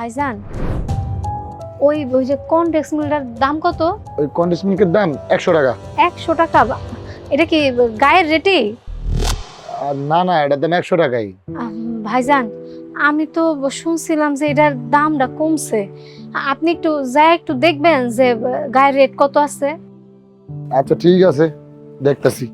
ভাইজান ওই ওই যে কনডেক্স মিলটার দাম কত? ওই কন্ডিশ মিল্কের দাম একশো টাকা। একশো টাকা বা- এটা কি গায়ের রেটে? আর না না এটার দাম একশো টাকাই। ভাইজান আমি তো শুনছিলাম যে এটার দামটা কমছে। আপনি একটু যাই একটু দেখবেন যে গায়ের রেট কত আছে। আচ্ছা ঠিক আছে দেখতেছি।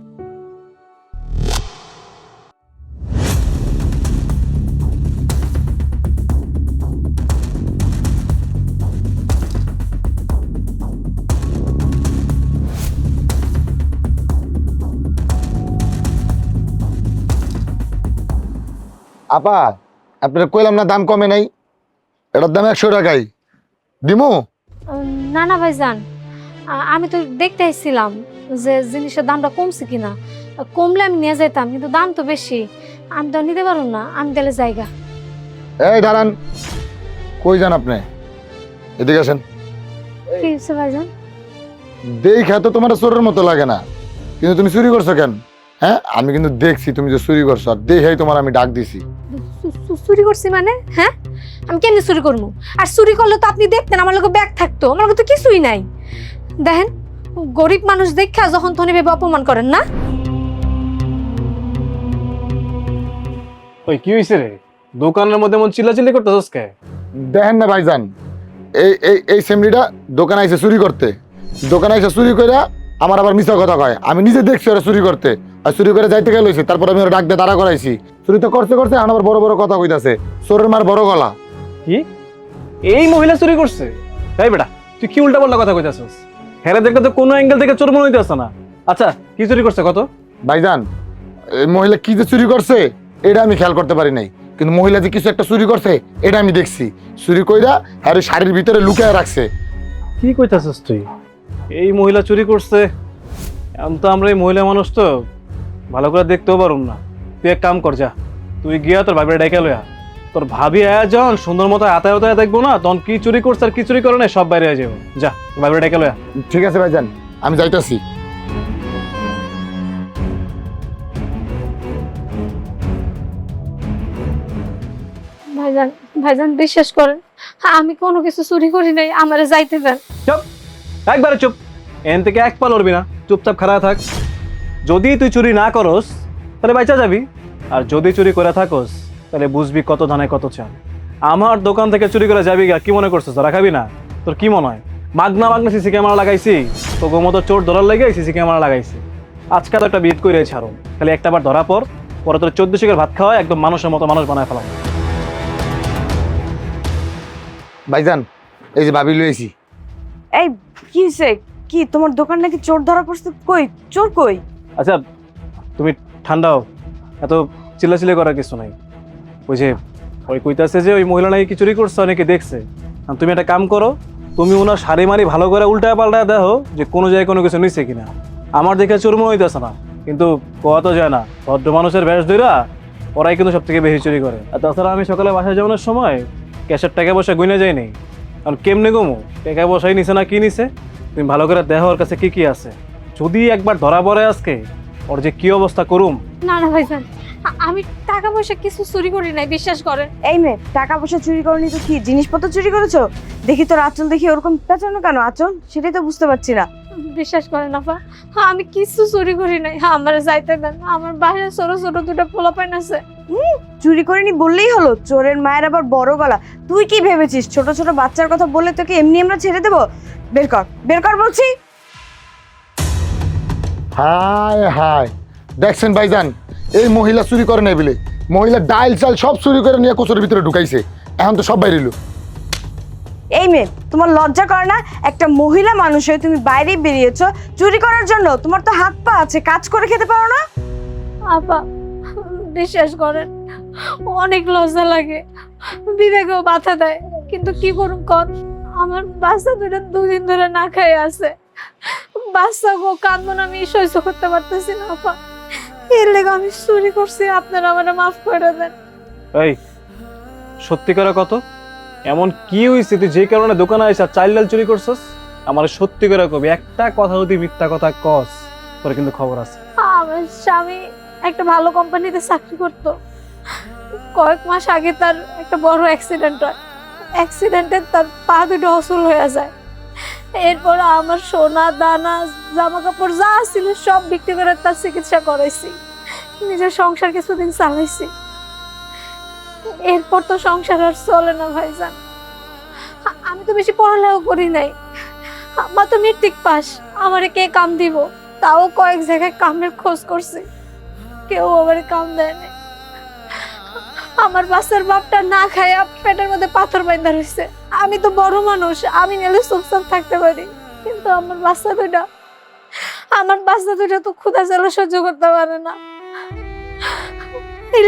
আপা আপনারা কইলাম না দাম কমে নাই? এটার দাম একশো টাকাই। দিমু? না না ভাইজান। আ- আমি তো দেখতে আসছিলাম যে জিনিসের দামটা কমছে কিনা। কমলে আমি নিয়ে যেতাম কিন্তু দাম তো বেশি। আমি তো নিতে পারব না আমি তাহলে জায়গা। এই দাঁড়ান। কই যান আপনি? এদিকে আসেন। কি হচ্ছে ভাইজান? দেখা তো তোমার চোরের মতো লাগে না। কিন্তু তুমি চুরি করছ কেন? হ্যাঁ? আমি কিন্তু দেখছি তুমি যে চুরি করছ আর দেখেই তোমার আমি ডাক দিছি। চুরি করছি মানে? হ্যাঁ? আমি কেন চুরি করব আর চুরি করলে তো আপনি দেখতেন আমার লোক ব্যাগ থাকতো। আমার লোকে তো কিছুই নাই। দেখেন গরিব মানুষ দেখা যখন তখন ভেবে অপমান করেন না? ওই কি হয়েছে রে? দোকানের মধ্যে এমন চিল্লাচিল্লি করতেছস কে? দেখেন না ভাইজান এই এই এই সেমরিটা দোকানে আইসে চুরি করতে। দোকানে আইসে চুরি করে আমার আবার মিছা কথা কয়। আমি নিজে দেখছি ওরা চুরি করতে। আর চুরি করে যাইতে গেল তারপর আমি ওরা ডাক দিয়ে দাঁড়া করাইছি। চুরি তো করতে করতে আবার বড় বড় কথা কইতাছে। চোরের মার বড় গলা। কি? এই মহিলা চুরি করছে? তাই বেটা তুই কি উল্টা পাল্টা কথা কইতাছস? হেরে দেখলে তো কোনো অ্যাঙ্গেল থেকে চোর মনে হইতেছে না। আচ্ছা কি চুরি করছে কত? ভাইজান এই মহিলা কি যে চুরি করছে এটা আমি খেয়াল করতে পারি নাই। কিন্তু মহিলা যে কিছু একটা চুরি করছে এটা আমি দেখছি। চুরি কইরা আর ওই শাড়ির ভিতরে লুকিয়ে রাখছে। কি কইতাছস তুই? এই মহিলা চুরি করছে। এখন তো আমরা এই মহিলা মানুষ তো ভালো করে দেখতেও পারুম না। তুই এক কাম কর যা তুই গিয়া তোর ভাবিরা ডেকে লয়া তোর ভাবি আয়া যখন সুন্দর মতো আতায় আতায় দেখব না তখন কি চুরি করছে আর কি চুরি করে না সব বাইরে যাব। যা ভাবিরা ডেকে লয়া ঠিক আছে ভাই ভাইজান আমি যাইতাছি। ভাইজান ভাইজান বিশ্বাস করেন আমি কোনো কিছু চুরি করি নাই আমারে যাইতে দেন। চুপ! একবারে চুপ। এন থেকে এক পা লড়বি না। চুপচাপ খারাপ থাক। যদি তুই চুরি না করস, তাহলে বাইচা যাবি। আর যদি চুরি করে থাকস, তাহলে বুঝবি কত ধানে কত চাল। আমার দোকান থেকে চুরি করে যাবি গা, কি মনে করছিস? তোরা খাবি না? তোর কি মনে হয়? মাগনা মাগনা সিসি ক্যামেরা লাগাইছি। তো মতো চোর ধরার লেগে সিসি ক্যামেরা লাগাইছি। আজকে তো একটা বিট করে ছাড়ো। খালি একটা বার ধরা পর পরে তোর চোদ্দ শিখের ভাত খাওয়া একদম মানুষের মতো মানুষ বানায় ফেলাম। ভাইজান, এই যে লইছি। এই কি হয়েছে কি, তোমার দোকান নাকি চোর ধরা পড়ছে? কই, চোর কই? আচ্ছা তুমি ঠান্ডা হও। এত চিল্লাচিল্লি করার কিছু নাই। ওই যে, ওই কইতাছে যে ওই মহিলা নাকি চুরি করছে, অনেকে দেখছে। তুমি একটা কাম করো, তুমি ওনার শাড়ি মারি ভালো করে উল্টায় পাল্টায় দেখো যে কোনো জায়গায় কোনো কিছু নিচ্ছে কিনা। আমার দেখে চুরমো হইতেছে না, কিন্তু কোয়া তো যায় না। ভদ্র মানুষের ব্যাস ধইরা, ওরাই কিন্তু সব থেকে বেশি চুরি করে। আর তাছাড়া আমি সকালে বাসায় যাওয়ানোর সময় ক্যাশের টাকা পয়সা গুনে যায়নি কারণ কেমনে গমু? টাকা বসাই নিছে না কি নিছে? তুমি ভালো করে দেখো ওর কাছে কি কি আছে? যদি একবার ধরা পড়ে আজকে ওর যে কি অবস্থা করুম? না না ভাইজান আ- আমি টাকা পয়সা কিছু চুরি করি নাই বিশ্বাস করেন। এই মেয়ে টাকা পয়সা চুরি করনি তো কি? জিনিসপত্র চুরি করেছ? দেখি তোর আঁচল দেখি ওরকম পেঁচানো কেন? আঁচল? সেটাই তো বুঝতে পারছি না। বিশ্বাস করেন আপা হ্যাঁ, আমি কিছু চুরি করি নাই। হ্যাঁ, আমার যাইতে দেন আমার বাইরে ছোট ছোট দুটো পোলাপাইন আছে। চুরি করিনি বললেই হলো চোরের মায়ের আবার বড় গলা। তুই কি ভেবেছিস? ছোট ছোট বাচ্চার কথা বললে তোকে এমনি আমরা ছেড়ে দেবো? বের কর বের কর বলছি। হায় হায়। দেখছেন ভাইজান এই মহিলা চুরি করে নাই বলে। মহিলা ডাইল চাল সব চুরি করে নিয়ে কোচের ভিতরে ঢুকাইছে। এখন তো সব বাইরে এলো। এই মেয়ে তোমার লজ্জা করে না একটা মহিলা মানুষ হয়ে তুমি বাইরে বেরিয়েছো চুরি করার জন্য। তোমার তো হাত পা আছে কাজ করে খেতে পারো না? আপা বিশ্বাস করেন? অনেক লজ্জা লাগে। বিবেকেও বাধা দেয়। কিন্তু কি করুন কর আমার বাচ্চা দুটো দুদিন ধরে না খাই আছে। বাচ্চা গো কান্দন আমি সহ্য করতে পারতেছি না আপা। এর লেগে আমি চুরি করছি আপনারা আমার মাফ করে দেন। এই সত্যি করে কত এমন কি হয়েছে তুই যে কারণে দোকানে আইসা চাইল ডাল চুরি করছস? আমার সত্যি করে কবি একটা কথা যদি মিথ্যা কথা কস তোর কিন্তু খবর আছে। আমার স্বামী একটা ভালো কোম্পানিতে চাকরি করতো। কয়েক মাস আগে তার একটা বড় অ্যাক্সিডেন্ট হয়। অ্যাক্সিডেন্টে তার পা দুটো অসল হয়ে যায়। এরপর আমার সোনা, দানা জামা কাপড় যা ছিল সব বিক্রি করে তার চিকিৎসা করাইছি। নিজের সংসার কিছুদিন চালাইছি। এরপর তো সংসার আর চলে না ভাইজান। আমি তো বেশি পড়ালেও করি নাই। আমার তো মেট্রিক পাস আমারে কে কাম দিব? তাও কয়েক জায়গায় কামের খোঁজ করছি। কেউ আমারে কাম আমার বাচ্চার বাপটা না খায়া পেটের মধ্যে পাথর বাইন্দা রয়েছে আমি তো বড় মানুষ, আমি নিলে চুপচাপ থাকতে পারি। কিন্তু আমার বাচ্চা দুটা আমার বাচ্চা দুটা তো ক্ষুধা জ্বালা সহ্য করতে পারে না।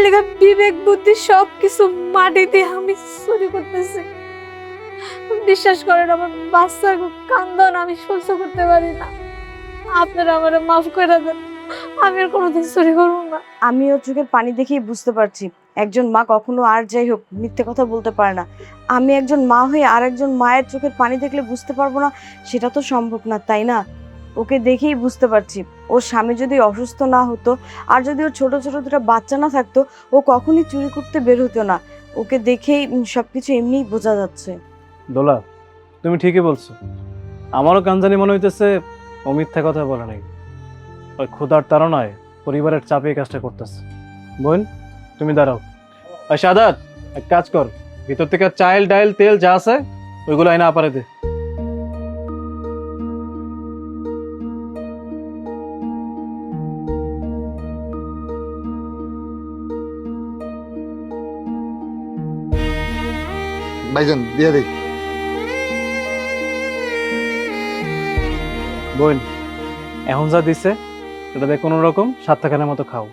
লেগে বিবেক, বুদ্ধি সব কিছু মাটি দিয়ে আমি চুরি করতেছি। বিশ্বাস করেন, আমার বাচ্চার কান্দন আমি সহ্য করতে পারি না। আপনারা আমার মাফ করে দেন। আমি আর কোনোদিন চুরি করব না। আমি ওর চোখের পানি দেখেই বুঝতে পারছি একজন মা কখনো আর যাই হোক মিথ্যে কথা বলতে পারে না। আমি একজন মা হয়ে আর একজন মায়ের চোখের পানি দেখলে বুঝতে পারব না সেটা তো সম্ভব না তাই না? ওকে দেখেই বুঝতে পারছি ওর স্বামী যদি অসুস্থ না হতো আর যদি ওর ছোট ছোট দুটো বাচ্চা না থাকতো ও কখনই চুরি করতে বের হতো না। ওকে দেখেই সবকিছু এমনিই বোঝা যাচ্ছে। দোলা তুমি ঠিকই বলছো। আমারও কানজানি মনে হইতেছে ও মিথ্যা কথা বলে নাই। ওই ক্ষুধার তাড়নায় পরিবারের চাপে এই কাজটা করতেছে। বোন তুমি দাঁড়াও। ওই সাদাত এক কাজ কর। ভিতর থেকে চাইল ডাইল তেল যা আছে ওইগুলো আইনা আপারে দে। ভাইজান দিয়ে দিই বোন এখন যা দিছে এটা দিয়ে কোনো রকম সাতটাখানের মতো খাও।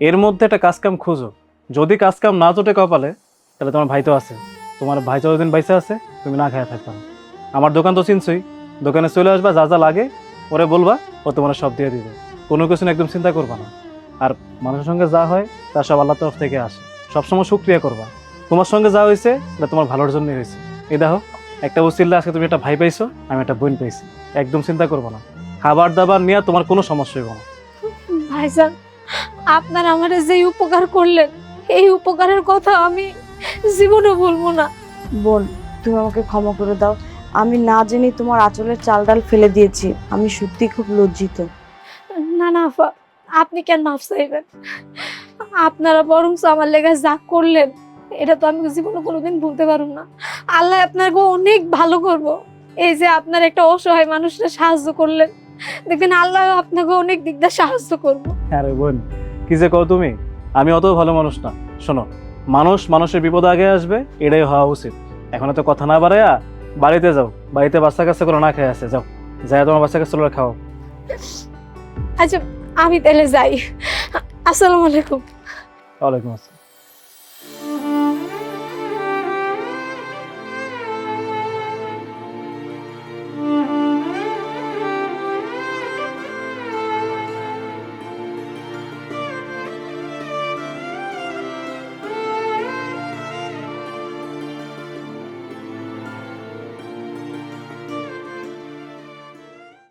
এর মধ্যে একটা কাজকাম খুঁজো। যদি কাজকাম না জোটে কপালে, তাহলে তোমার ভাই তো আছে। তোমার ভাই যতদিন বাইসে আছে, তুমি না খায়া থাকবা। আমার দোকান তো চিনছই। দোকানে চলে আসবা, যা যা লাগে, ওরে বলবা, ও তোমার সব দিয়ে দিবে। কোনো কিছু একদম চিন্তা করবা না। আর মানুষের সঙ্গে যা হয়, তা সব আল্লাহ তরফ থেকে আসে। সবসময় সুক্রিয়া করবা। তোমার সঙ্গে যা হয়েছে, এটা তোমার ভালোর জন্যই হয়েছে। এই দেখো, একটা উচিল্লা আজকে তুমি একটা ভাই পাইছো, আমি একটা বোন পাইছি। একদম চিন্তা করব না। খাবার দাবার নিয়ে তোমার কোনো সমস্যা হইব না। ভাইজান আপনার আমার যে উপকার করলেন এই উপকারের কথা আমি জীবনে বলব না। বোন তুমি আমাকে ক্ষমা করে দাও। আমি না জেনে তোমার আঁচলের চাল ডাল ফেলে দিয়েছি। আমি সত্যি খুব লজ্জিত। না না আপা আপনি কেন মাফ চাইবেন? আপনারা বরং আমার লেগে যা করলেন এটা তো আমি জীবনে কোনোদিন ভুলতে পারব না। আল্লাহ আপনাকে অনেক ভালো করব। এই যে আপনার একটা অসহায় মানুষটা সাহায্য করলেন দেখবেন আল্লাহ আপনাকে অনেক দিক দিয়ে সাহায্য করব। হ্যাঁ রে বোন কি যে কও তুমি? আমি অত ভালো মানুষ না। শোনো মানুষ মানুষের বিপদ আগে আসবে এটাই হওয়া উচিত। এখন তো কথা না বাড়াইয়া বাড়িতে যাও বাড়িতে বাচ্চা কাচ্চা করে না খেয়ে আসে যাও। যাই তোমার বাচ্চা কাচ্চা করে খাও। আচ্ছা আমি তাহলে যাই। আসসালামু আলাইকুম। ওয়ালাইকুম আসসালাম।